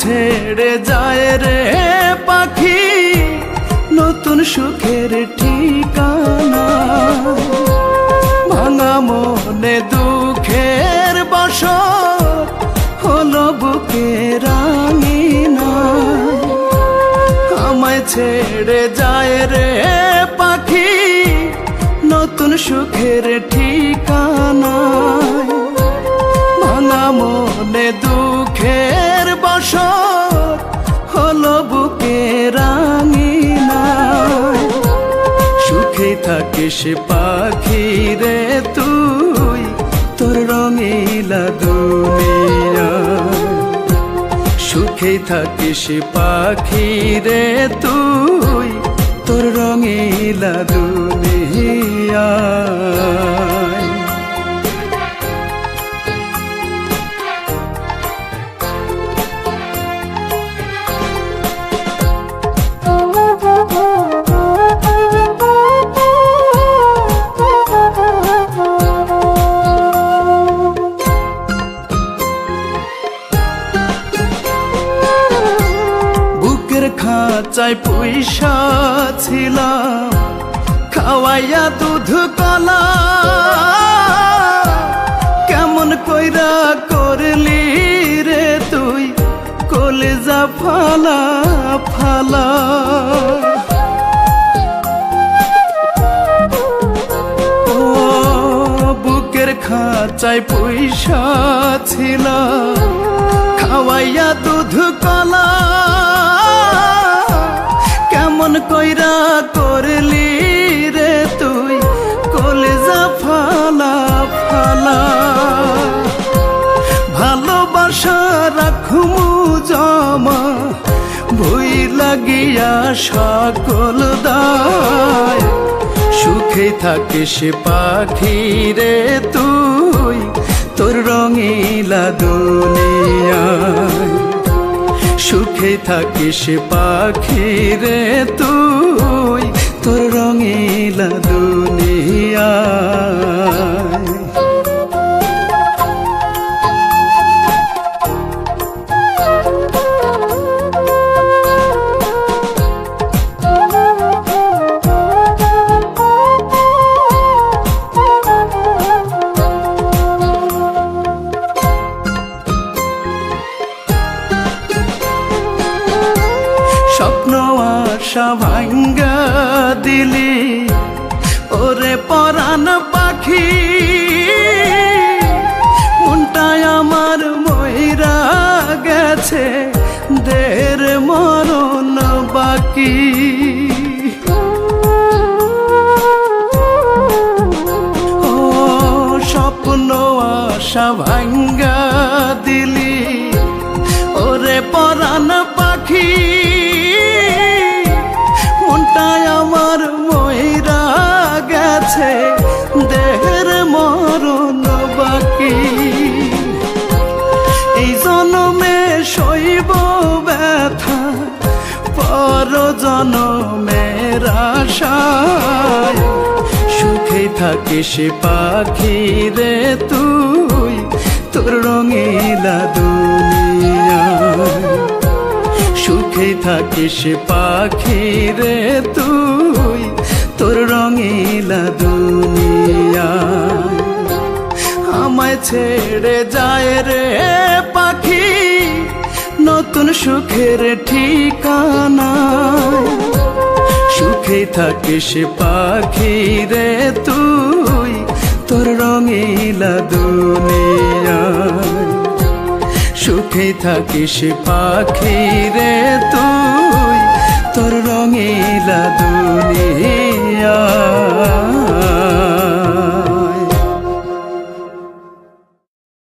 ছেড়ে যায় রে পাখি, নতুন সুখের ঠিকানা। ভাঙা মনে দুঃখের বসত হলো বুকে রাঙিনা। আমায় ছেড়ে যায় রে পাখি, নতুন সুখের ঠিকানা। বসত হলো বুকে রাঙিনা সুখে থাকিস পাখি রে তুই, তোর রঙিলা দুনিয়া সুখে থাকিস পাখি রে তুই, তোর রঙিলা দুনিয়া খাঁচায় পয়সা ছিলাম খাওয়াইয়া দুধ কলা। কেমন কইরা করলি রে তুই? কলেজা ফালা ফালা। ও বুকের ছিল। খাওয়াইয়া দুধ কলা। কইরা করলি রে তুই, কলেজা ফালা ফালা। ভালোবাসা রাখমু জমা, ভুই লাগিয়া সকল দায়। সুখে থাকে সে পাখি রে তুই, তোর রঙিলা দুনিয়ায় সুখে থাকিস পাখি রে তুই স্বপ্ন আশা ভাঙ্গা দিলি। ওরে পরাণ পাখি মনটায় আমার ময়রা গেছে। দের মরণ বাকি। ও স্বপ্ন আশা ভাঙ্গা দিলি। ওরে পরাণ পাখি পর জনমের আশায়। সুখে থাকে সে পাখি রে তুই, তোর রঙিলা দুনিয়ায় সুখে থাকিস পাখি রে তুই, তোর রঙিলা দুনিয়া। আমায় ছেড়ে যায় রে নতুন সুখের ঠিকানা। সুখে থাকিস পাখি রে তুই, তোর রঙিলা দুনিয়া। সুখে থাকিস পাখি রে তুই, তোর রঙিলা